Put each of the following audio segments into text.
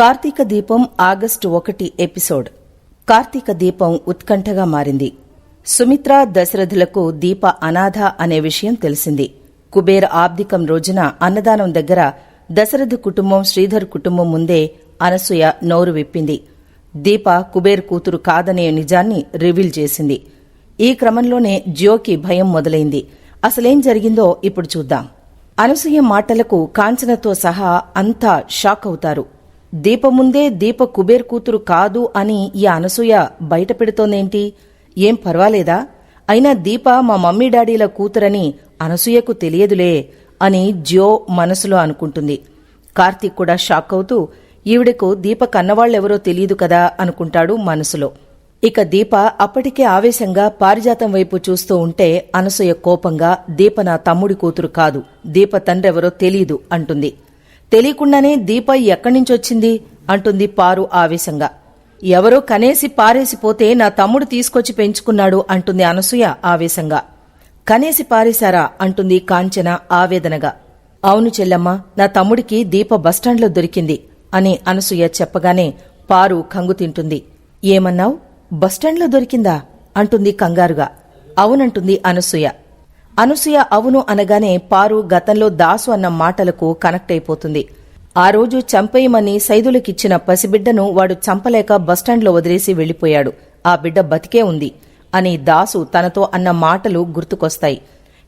కార్తీక దీపం ఆగస్టు ఒకటి ఎపిసోడ్. కార్తీక దీపం ఉత్కంఠగా మారింది. సుమిత్ర దశరథులకు దీప అనాథ అనే విషయం తెలిసింది. కుబేర ఆబ్దికం రోజున అన్నదానం దగ్గర దశరథ కుటుంబం శ్రీధర్ కుటుంబం ముందే అనసూయ నోరు విప్పింది. దీప కుబేర్ కూతురు కాదనే నిజాన్ని రివీల్ చేసింది. ఈ క్రమంలోనే జ్యోకి భయం మొదలైంది. అసలేం జరిగిందో ఇప్పుడు చూద్దాం. అనసూయ మాటలకు కాంచనతో సహా అంతా షాక్ అవుతారు. దీప ముందే దీప కుబేర్ కూతురు కాదు అని ఈ అనసూయ బయట పెడుతోందేంటి ఏం పర్వాలేదా? అయినా దీప మా మమ్మీ డాడీల కూతురని అనసూయకు తెలియదులే అని జ్యో మనసులో అనుకుంటుంది. కార్తీక్ కూడా షాక్ అవుతూ ఈవిడకు దీప కన్నవాళ్ళెవరో తెలియదు కదా అనుకుంటాడు మనసులో. ఇక దీప అప్పటికే ఆవేశంగా పారిజాతం వైపు చూస్తూ ఉంటే అనసూయ కోపంగా దీప నా తమ్ముడి కూతురు కాదు దీప తండ్రెవరో తెలీదు అంటుంది. తెలియకుండానే దీప ఎక్కడ్నించొచ్చింది అంటుంది పారు ఆవేశంగా. ఎవరో కనేసి పారేసిపోతే నా తమ్ముడు తీసుకొచ్చి పెంచుకున్నాడు అంటుంది అనసూయ ఆవేశంగా. కనేసి పారేశారా? అంటుంది కాంచన ఆవేదనగా. అవును చెల్లమ్మ నా తమ్ముడికి దీప బస్టాండ్లో దొరికింది అని అనసూయ చెప్పగానే పారు కంగు తింటుంది. ఏమన్నావ్? బస్టాండ్లో దొరికిందా? అంటుంది కంగారుగా. అవునంటుంది అనసూయ. అనసూయ అవును అనగానే పారు గతంలో దాసు అన్న మాటలకు కనెక్ట్ అయిపోతుంది ఆ రోజు చంపేయమని సైదులకిచ్చిన పసిబిడ్డను వాడు చంపలేక బస్టాండ్లో వదిలేసి వెళ్ళిపోయాడు ఆ బిడ్డ బతికే ఉంది అని దాసు తనతో అన్న మాటలు గుర్తుకొస్తాయి.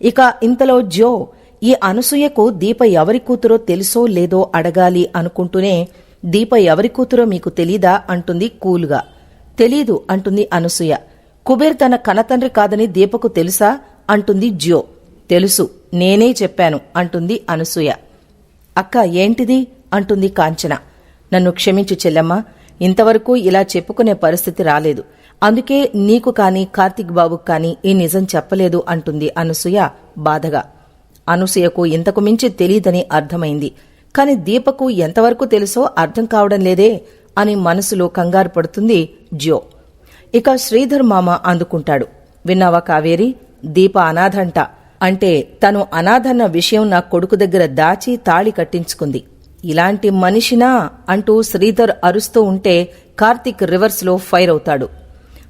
ఇక ఇంతలో జో ఈ అనసూయకు దీప ఎవరి కూతురో తెలుసో లేదో అడగాలి అనుకుంటూనే దీప ఎవరి కూతురో మీకు తెలీదా అంటుంది కూలుగా. తెలీదు అంటుంది అనసూయ. కుబేర్ తన కనతండ్రి కాదని దీపకు తెలుసా? అంటుంది జ్యో. తెలుసు నేనే చెప్పాను అంటుంది అనసూయ. అక్క ఏంటిది? అంటుంది కాంచన. నన్ను క్షమించు చెల్లమ్మ ఇంతవరకు ఇలా చెప్పుకునే పరిస్థితి రాలేదు. అందుకే నీకు కాని కార్తిక్ బాబుకు కాని ఈ నిజం చెప్పలేదు అంటుంది అనసూయ బాధగా. అనసూయకు ఇంతకు మించి తెలియదని అర్థమైంది. కాని దీపకు ఎంతవరకు తెలుసో అర్థం కావడం లేదే అని మనసులో కంగారు పడుతుంది జ్యో. ఇక శ్రీధర్ మామ అందుకుంటాడు. విన్నావా కావేరి? దీప అనాథంట. అంటే తను అనాథన్న విషయం నా కొడుకు దగ్గర దాచి తాళి కట్టించుకుంది. ఇలాంటి మనిషినా అంటూ శ్రీధర్ అరుస్తూ ఉంటే కార్తిక్ రివర్స్లో ఫైర్ అవుతాడు.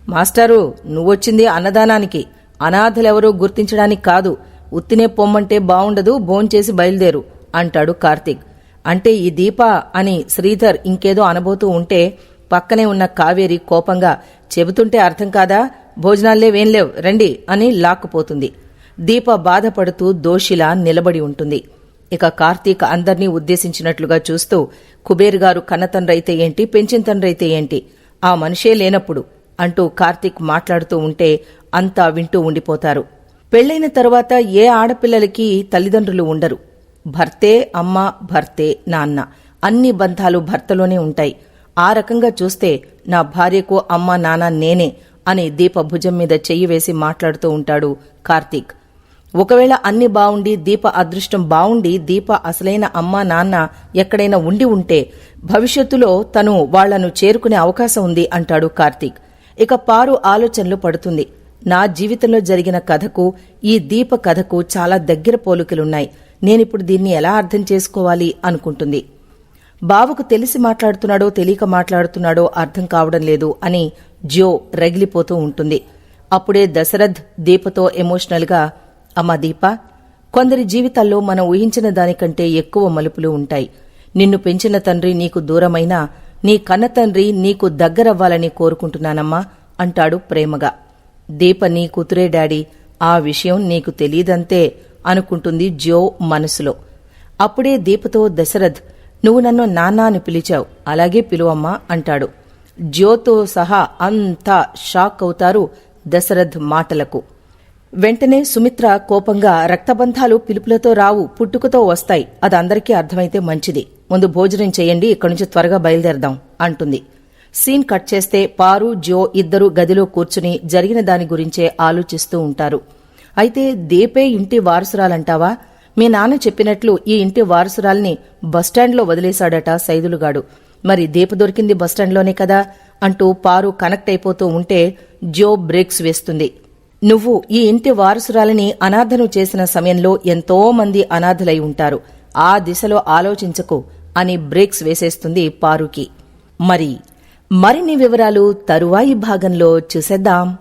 మాస్టారు నువ్వొచ్చింది అన్నదానానికి. అనాథలెవరో గుర్తించడానికి కాదు. ఉత్తినే పొమ్మంటే బావుండదు భోంచేసి బయలుదేరు అంటాడు కార్తిక్. అంటే ఈ దీప అని శ్రీధర్ ఇంకేదో అనబోతూ ఉంటే పక్కనే ఉన్న కావేరి కోపంగా చెబుతుంటే అర్థం కాదా? భోజనాల్లేవేం లేవు రండి అని లాక్కుపోతుంది. దీప బాధపడుతూ దోషిలా నిలబడి ఉంటుంది. ఇక కార్తీక్ అందర్నీ ఉద్దేశించినట్లుగా చూస్తూ కుబేర్ గారు కన్నతండ్రైతే ఏంటి పెంచిన తండ్రైతే ఏంటి? ఆ మనిషే లేనప్పుడు అంటూ కార్తీక్ మాట్లాడుతూ ఉంటే అంతా వింటూ ఉండిపోతారు. పెళ్ళైన తర్వాత ఏ ఆడపిల్లలకి తల్లిదండ్రులు ఉండరు. భర్తే అమ్మ భర్తే నాన్న. అన్ని బంధాలు భర్తలోనే ఉంటాయి. ఆ రకంగా చూస్తే నా భార్యకు అమ్మ నాన్న నేనే అని దీప భుజం మీద చెయ్యి వేసి మాట్లాడుతూ ఉంటాడు కార్తీక్. ఒకవేళ అన్ని బావుండి దీప అదృష్టం బావుండి దీప అసలైన అమ్మా నాన్న ఎక్కడైనా ఉండి ఉంటే భవిష్యత్తులో తను వాళ్ళను చేరుకునే అవకాశం ఉంది అంటాడు కార్తీక్. ఇక పారు ఆలోచనలు పడుతుంది. నా జీవితంలో జరిగిన కథకు ఈ దీప కథకు చాలా దగ్గర పోలికలున్నాయి. నేనిప్పుడు దీన్ని ఎలా అర్థం చేసుకోవాలి అనుకుంటుంది. బావకు తెలిసి మాట్లాడుతున్నాడో తెలియక మాట్లాడుతున్నాడో అర్థం కావడం లేదు అని జ్యో రగిలిపోతూ ఉంటుంది. అప్పుడే దశరథ్ దీపతో ఎమోషనల్గా అమ్మా దీప కొందరి జీవితాల్లో మనం ఊహించిన దానికంటే ఎక్కువ మలుపులు ఉంటాయి. నిన్ను పెంచిన తండ్రి నీకు దూరమైనా నీ కన్న తండ్రి నీకు దగ్గరవ్వాలని కోరుకుంటున్నానమ్మా అంటాడు ప్రేమగా. దీప నీ కూతురే డాడీ ఆ విషయం నీకు తెలీదంతే అనుకుంటుంది జో మనసులో. అప్పుడే దీపతో దశరథ్ నువ్వు నన్ను నాన్న అని పిలిచావు అలాగే పిలువమ్మా అంటాడు. జ్యోతో సహా అంతా షాక్ అవుతారు దశరథ్ మాటలకు. వెంటనే సుమిత్ర కోపంగా రక్తబంధాలు పిలుపులతో రావు పుట్టుకతో వస్తాయి. అది అందరికీ అర్థమైతే మంచిది. ముందు భోజనం చేయండి ఇక్కడి నుంచి త్వరగా బయలుదేరదాం అంటుంది. సీన్ కట్ చేస్తే పారు జో ఇద్దరు గదిలో కూర్చుని జరిగిన దాని గురించే ఆలోచిస్తూ ఉంటారు. అయితే దీపే ఇంటి వారసురాలంటావా? మీ నాన్న చెప్పినట్లు ఈ ఇంటి వారసురాల్ని బస్టాండ్లో వదిలేశాడట సైదులుగాడు. మరి దీప దొరికింది బస్టాండ్లోనే కదా అంటూ పారు కనెక్ట్ అయిపోతూ ఉంటే జో బ్రేక్స్ వేస్తుంది. నువ్వు ఈ ఇంటి వారసురాలిని అనాథను చేసిన సమయంలో ఎంతో మంది అనాథలై ఉంటారు. ఆ దిశలో ఆలోచించకు అని బ్రేక్స్ వేసేస్తుంది పారుకి. మరి మరిన్ని వివరాలు తరువాయి భాగంలో చూసేద్దాం.